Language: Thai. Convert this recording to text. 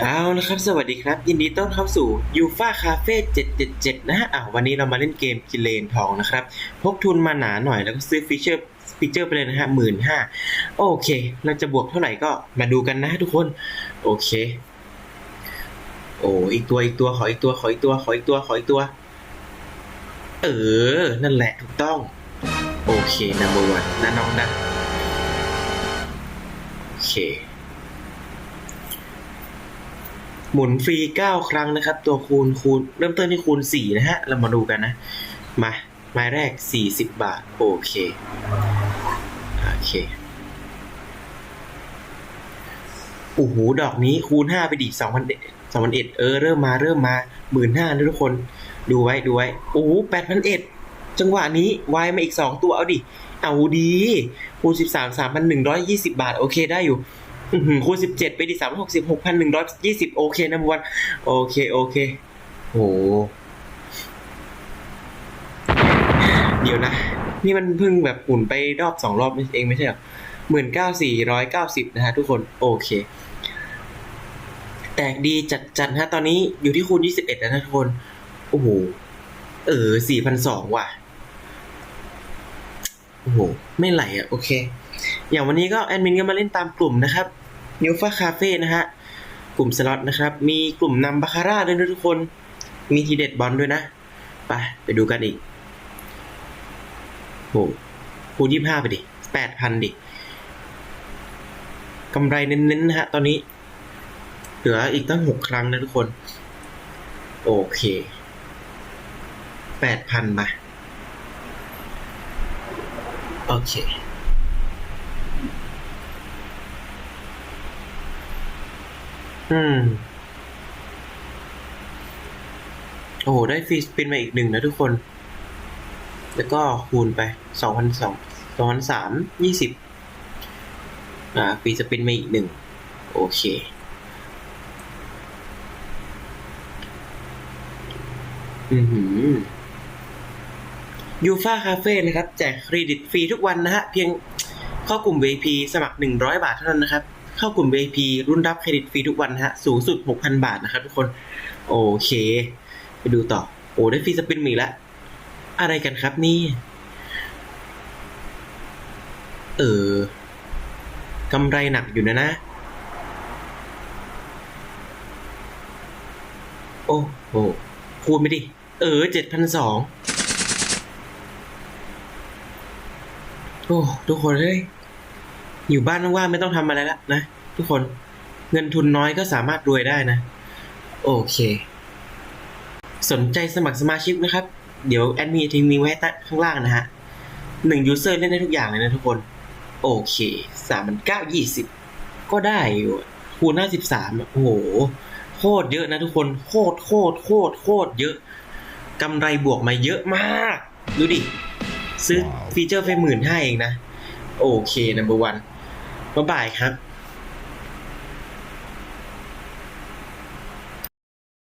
เอาละครับ สวัสดีครับ ยินดีต้อนรับสู่ยูฟ่าคาเฟ่777 นะฮะอะวันนี้เรามาเล่นเกมกิเลนทองนะครับ พกทุนมาหนาหน่อยแล้วก็ซื้อฟีเจอร์ฟีเจอร์ไปเลยนะฮะหมื่นห้าโอเค เราจะบวกเท่าไหร่ก็มาดูกันนะทุกคน โอเค โอ้อีกตัวอีกตัวขออีกตัวขออีกตัวขออีกตัวขออีกตัว เออ นั่นแหละถูกต้อง โอเคนะเบอร์วันนะน้องนะโอเค หมุนฟรี 9 ครั้งนะครับ ตัวคูณคูณเริ่มต้นที่คูณ 4 นะฮะ เรามาดูกันนะ มาไม้แรก 40 บาท โอเค โอเคโอ้โหดอกนี้คูณ 5 ไปดิ2,000 2,001เออเริ่มมาเริ่มมา15,000นะทุกคนดูไว้ดูไว้โอ้โห8,001จังหวะนี้วายมาอีก2ตัวเอาดิ เอาดีคูณ13 3,120บาท โอเคได้อยู่อื้อหือ คูณสิบเจ็ดไปดิสามหกสิบหกพันหนึ่งร้อยยี่สิบโอเคนะวันโอเค โอเคโหเดี๋ยวนะ นี่มันเพิ่งแบบหมุนไปรอบสองรอบเองไม่ใช่หรอหมื่นเก้าสี่ร้อยเก้าสิบนะฮะทุกคน โอเค แตกดีจัดจัดฮะ ตอนนี้อยู่ที่คูณยี่สิบเอ็ดนะทุกคน โอ้โห เออสี่พันสองว่ะ โอ้โห ไม่ไหลอะ โอเค อย่างวันนี้ก็แอดมินก็มาเล่นตามกลุ่มนะครับ นิวฟาคาเฟ่นะฮะ กลุ่มสล็อตนะครับ มีกลุ่มนำบาคาร่าด้วยนะทุกคน มีทีเด็ดบอลด้วยนะ ไป ไปดูกันอีกโหคูณยี่ห้าไปดิแปดพันดิกำไรเน้นๆนะฮะ ตอนนี้ เหลืออีกตั้งหกครั้งนะทุกคน โอเคแปดพันมา โอเค อืม โอ้โห ได้ฟรีสปินมาอีกหนึ่งนะทุกคน แล้วก็คูณไปสองพันสองสองพันสามยี่สิบอ่าฟรีสปินมาอีกหนึ่งโอเคอือหือยูฟาคาเฟ่นะครับ แจกเครดิตฟรีทุกวันนะฮะ เพียงเข้ากลุ่ม VIP สมัคร 100 บาทเท่านั้นนะครับ เข้ากลุ่ม VIP รุ่นรับเครดิตฟรีทุกวันฮะ สูงสุด 6,000 บาทนะครับทุกคน โอเค ไปดูต่อ โอ้ได้ฟรีสปินมีแล้วอะไรกันครับนี่ เออกำไรหนักอยู่นะนะ โอ้โหคูณไปดิ เออเจ็ดพันสองโอ้ ทุกคนเฮ้ย อยู่บ้านว่างๆไม่ต้องทำอะไรละนะทุกคนเงินทุนน้อยก็สามารถรวยได้นะ โอเค สนใจสมัครสมาชิกนะครับ เดี๋ยวแอดมินทิ้งลิงก์ไว้ให้ใต้ข้างล่างนะฮะหนึ่งยูเซอร์เล่นได้ทุกอย่างเลยนะทุกคน โอเคสามพันเก้ายี่สิบก็ได้อยู่อะคูณห้าสิบสามโอ้โห โคตรเยอะนะทุกคน โคตรโคตรโคตรโคตรเยอะกำไรบวกมาเยอะมาก ดูดิ ซื้อฟีเจอร์ไปหมื่นห้าเองนะ โอเคนัมเบอร์วัน บ๊ายบายครับ